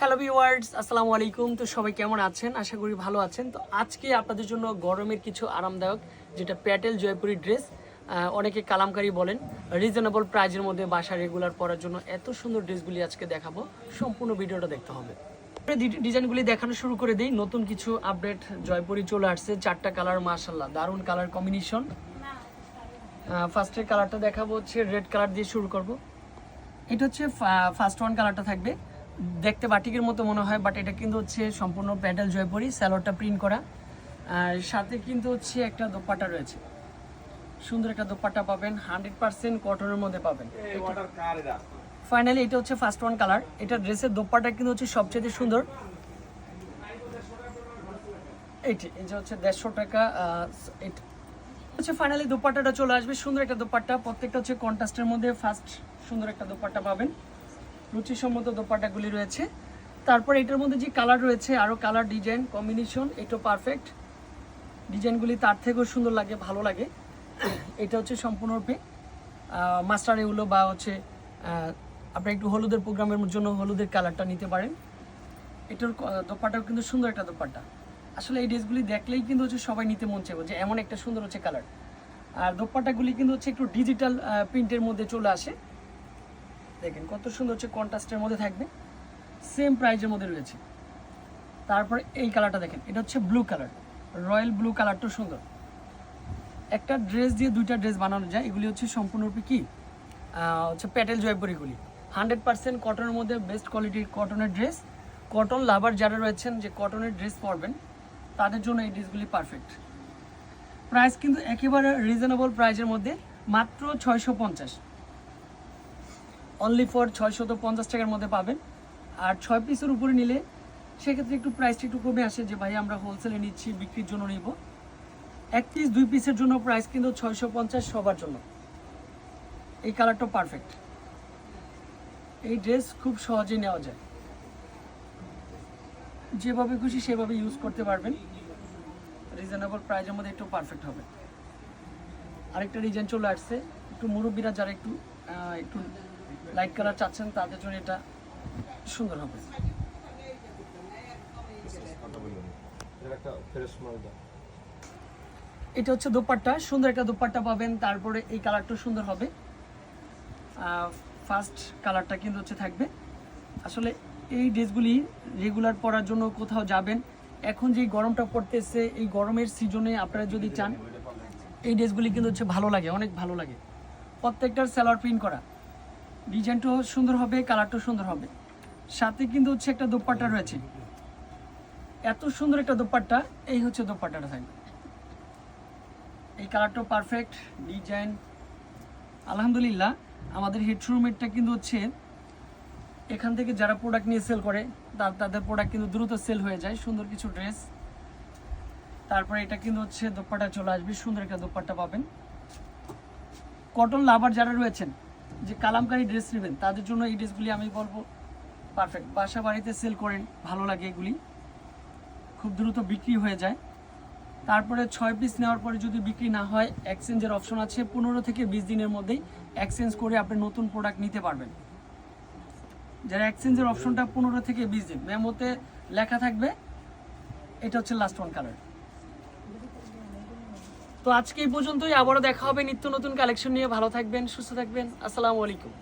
Hello viewers আসসালামু আলাইকুম তো সবাই কেমন আছেন? আশা করি ভালো আছেন। তো আজকে আপনাদের জন্য গরমের কিছু আরামদায়ক, যেটা প্যাটেল জয়পুরি ড্রেস অনেকে কালামকারী বলেন রিজনেবল প্রাইজের মধ্যে বাসা রেগুলার পরার জন্য এত সুন্দর ড্রেসগুলি আজকে দেখাবো। সম্পূর্ণ ভিডিওটা দেখতে হবে। ডিজাইনগুলি দেখানো শুরু করে দিই। নতুন কিছু আপডেট জয়পুরি চলে আসছে। চারটা কালার মাশাল্লাহ দারুণ কালার কম্বিনেশন ফার্স্টের কালারটা দেখাবো হচ্ছে রেড কালার দিয়ে শুরু করব। এটা হচ্ছে ফার্স্ট ওয়ান কালারটা থাকবে। দেখতে বাটিকের মতো মনে হয় বাট এটা কিন্তু হচ্ছে সম্পূর্ণ প্যাডেল জয়পুরি স্যালোডটা প্রিন্ট করা। আর সাথে কিন্তু হচ্ছে একটা দোপাট্টা রয়েছে। সুন্দর একটা দোপাট্টা পাবেন হান্ড্রেড পার্সেন্ট কটনের মধ্যে পাবেন। ফাইনালি এটা হচ্ছে ফার্স্ট ওয়ান কালার এটা ড্রেসের দোপাট্টা কিন্তু হচ্ছে সবচেয়ে সুন্দর। এইটি এই যে হচ্ছে দেড়শো টাকা এটা হচ্ছে ফাইনালি দোপাট্টাটা চলে আসবে। সুন্দর একটা দোপাট্টা প্রত্যেকটা হচ্ছে কন্ট্রাস্টের মধ্যে ফার্স্ট সুন্দর একটা দোপাট্টা পাবেন। রুচিসম্মত দোপাট্টাগুলি রয়েছে। তারপর এটার মধ্যে যে কালার রয়েছে আরও কালার ডিজাইন কম্বিনেশন এটাও পারফেক্ট ডিজাইনগুলি তার থেকেও সুন্দর লাগে ভালো লাগে। এটা হচ্ছে সম্পূর্ণরূপে মাস্টার এগুলো বা হচ্ছে আহ, আপনি একটু হলুদের প্রোগ্রামের জন্য হলুদের কালারটা নিতে পারেন। এটার দোপাট্টাও কিন্তু সুন্দর একটা দোপাট্টা। আসলে এই ড্রেসগুলি দেখলেই কিন্তু হচ্ছে সবাই নিতে মন চাইবে যে এমন একটা সুন্দর হচ্ছে কালার আর দোপাট্টাগুলি কিন্তু হচ্ছে একটু ডিজিটাল প্রিন্টের মধ্যে চলে আসে। দেখেন, কত সুন্দর হচ্ছে কন্ট্রাস্টের মধ্যে থাকবে। সেম প্রাইজের মধ্যে রয়েছে। তারপর এই কালারটা দেখেন, এটা হচ্ছে ব্লু কালার রয়্যাল ব্লু কালারটা সুন্দর। একটা ড্রেস দিয়ে দুইটা ড্রেস বানানো যায়, এগুলি হচ্ছে সম্পূর্ণরূপে কি? হচ্ছে প্যাটেল জয়পুরিগুলি হান্ড্রেড পার্সেন্ট কটনের মধ্যে বেস্ট কোয়ালিটির কটনের ড্রেস কটন লাভার যারা রয়েছেন যে কটনের ড্রেস পরবেন, তাদের জন্য এই ড্রেসগুলি পারফেক্ট প্রাইস কিন্তু একেবারে রিজনেবল প্রাইসের মধ্যে, মাত্র ছয়শো পঞ্চাশ। অনলি ফর ছয়শত পঞ্চাশ টাকার মধ্যে পাবেন। আর ছয় পিসের উপরে নিলে সেক্ষেত্রে একটু প্রাইসটা একটু কমে আসে যে, ভাই, আমরা হোলসেলে নিচ্ছি, বিক্রির জন্য নিব। এক পিস দুই পিসের জন্য প্রাইস কিন্তু ছয়শো পঞ্চাশ সবার জন্য। এই কালারটা পারফেক্ট এই ড্রেস খুব সহজেই নেওয়া যায়। যেভাবে খুশি সেভাবে ইউজ করতে পারবেন। রিজনেবল প্রাইসের মধ্যে একটু পারফেক্ট হবে। আরেকটা ডিজাইন চলে আসছে। একটু মুরব্বীরা যারা একটু একটু লাইট কালার চাচ্ছেন, তাদের জন্য এটা সুন্দর হবে। এটা হচ্ছে দোপাট্টা, সুন্দর একটা দোপাট্টা পাবেন, তারপরে এই কালারটা সুন্দর হবে। ফার্স্ট কালারটা কিন্তু হচ্ছে থাকবে। আসলে এই ড্রেসগুলি রেগুলার পরার জন্য কোথাও যাবেন। এখন যে গরমটা পড়তেছে, এই গরমের সিজনে আপনারা যদি চান, এই ড্রেসগুলি কিন্তু হচ্ছে ভালো লাগে, অনেক ভালো লাগে। প্রত্যেকটার স্যালার প্রিন্ট করা। ডিজাইনটাও সুন্দর হবে, কালারটাও সুন্দর হবে। সাথে কিন্তু হচ্ছে একটা দোপাট্টা রয়েছে। এত সুন্দর একটা দোপাট্টা, এই হচ্ছে দোপাট্টাটা থাকবে এই কালারটাও পারফেক্ট ডিজাইন আলহামদুলিল্লাহ, আমাদের হেডশোরুমেরটা কিন্তু হচ্ছে, এখান থেকে যারা প্রোডাক্ট নিয়ে সেল করে, তার, তাদের প্রোডাক্ট কিন্তু দ্রুত সেল হয়ে যায়, সুন্দর কিছু ড্রেস তারপরে এটা কিন্তু হচ্ছে দোপাট্টা চলে আসবে, সুন্দর একটা দোপাট্টা পাবেন। কটন লাভার যারা রয়েছেন যে কালামকারী ড্রেস নেবেন, তাদের জন্য এই ড্রেসগুলি আমি বলব। পারফেক্ট বাসা বাড়িতে সেল করেন, ভালো লাগে এগুলি। খুব দ্রুত বিক্রি হয়ে যায়। তারপরে ছয় পিস নেওয়ার পরে যদি বিক্রি না হয় এক্সচেঞ্জের অপশন আছে। পনেরো থেকে বিশ দিনের মধ্যেই এক্সচেঞ্জ করে আপনি নতুন প্রোডাক্ট নিতে পারবেন। যারা এক্সচেঞ্জের অপশনটা পনেরো থেকে বিশ দিন, মেমোতে লেখা থাকবে, এটা হচ্ছে লাস্ট ওয়ান কালার তো আজকে এই পর্যন্তই। আবারও দেখা হবে নিত্য নতুন কালেকশন নিয়ে। ভালো থাকবেন, সুস্থ থাকবেন। আসসালামু আলাইকুম।